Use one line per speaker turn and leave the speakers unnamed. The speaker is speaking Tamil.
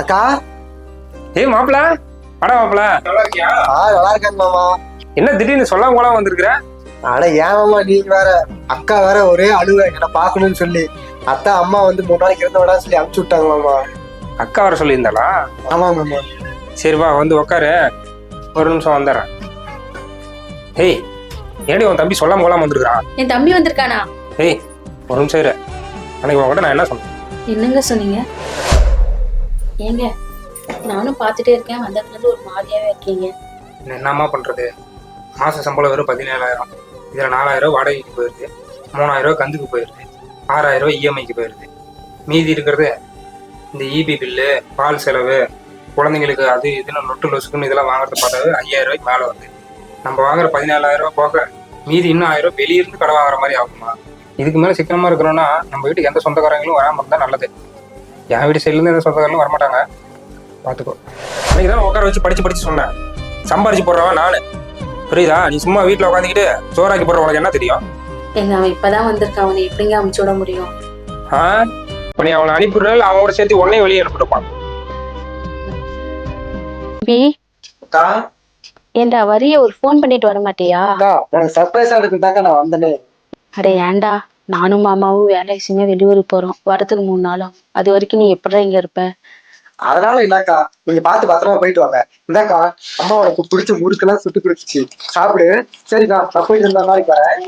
அக்கா?
ஏய் மாப்பிள. அடா மாப்பிள. நல்லா இருக்கியா
ஆ நல்லா இருக்கேன் மாமா.
என்ன திடீர்னு சொல்லாம போலாம் வந்திருக்கிற?
ஆனா ஏன் மாமா நீங்க வேற? அக்கா வேற ஒரே அழுவ என்ன பாக்கணும்னு சொல்லி. அத்தா அம்மா வந்து மூணு நாளைக்கு இருந்த விடா சொல்லி அனுப்பிச்சு விட்டாங்க மாமா.
அக்கா வர சொல்லியிருந்தாளா?
ஆமா மாமா.
சரி வா வந்து உக்காரு. ஒரு நிமிஷம் வந்துடுறேன். ஏய் ஏடி உன் தம்பி சொல்லாம போலாம் வந்திருக்கிறான்
என் தம்பி வந்திருக்கானா?
ஏய் ஒரு நிமிஷம் இரு. அன்னைக்கு உங்ககிட்ட நான் என்ன சொன்னேன்?
என்னங்க சொன்னீங்க? ஏங்க நானும் பார்த்துட்டே இருக்கேன். வந்ததுலேருந்து ஒரு மாதிரியாவே இருக்கீங்க.
என்னம்மா பண்றது? மாத சம்பளம் வெறும் பதினேழாயிரம். இதில் நாலாயிரம் வாடகைக்கு போயிருது மூணாயிரம் ரூபாய் கந்துக்கு போயிருது ஆறாயிரம் இஎம்ஐக்கு போயிருது மீதி இருக்கிறது இந்த இபி பில்லு பால் செலவு குழந்தைங்களுக்கு அது இதுன்னு நொட்டு லொசுக்குன்னு இதெல்லாம் வாங்குறது பார்த்தாவே ஐயாயிரம் ரூபாய்க்கு மேலே வருது. நம்ம வாங்குற பதினேழாயிரம் ரூபாய் போக மீதி இன்னும் ஆயிரம் ரூபாய் வெளியிருந்து கடை வாங்குற மாதிரி ஆகுமா? இதுக்கு மேலே சிக்கனமா இருக்கிறோன்னா நம்ம வீட்டுக்கு எந்த சொந்தக்காரங்களும் வராமல் இருந்தால் நல்லது. என் வீட்டு சைட்லேருந்து எந்த சொந்தக்காரங்களும் வரமாட்டாங்க. பார்த்துக்கோ அன்னைக்கு தான் உட்கார வச்சு படிச்சு படிச்சு சொன்னேன். சம்பாரிச்சு போடுறவன் நானு. புரியுதா? நீ சும்மா வீட்டில் உட்காந்துக்கிட்டு சோறாக்கி போடுற உனக்கு என்ன தெரியும்?
எங்க அவன் இப்பதான் வந்திருக்கான் அவனை எப்படிங்க அமுச்சு விட முடியும்?
ஆ? இப்போ நீ அவனை அனுப்பிடுறாள் அவனோட சேர்த்து உடனே வெளியே அனுப்பிடுப்பான்
பி
அக்கா
ஏண்டா வரிய ஒரு ஃபோன் பண்ணிட்டு வர மாட்டியா?
அக்கா எனக்கு சர்ப்ரைஸா இருக்கு தாங்க நான் வந்தேனே.
அடே ஏன்டா நானும் மாமாவும் வேலை விஷயமா வெளியூருக்கு போறோம். வரத்துக்கு மூணு நாளும் அது வரைக்கும் நீ எப்படிடா இங்க இருப்ப?
அதனால இல்லக்கா நீங்க பாத்து பத்திரமா போயிட்டு வாங்க. இந்தாக்கா அம்மா உனக்கு பிடிச்ச முறுக்கெல்லாம் சுட்டு பிடிச்சிச்சு சாப்பிடு. சரிக்கா நான் போயிட்டு இருந்தா நாளைக்கு வரேன்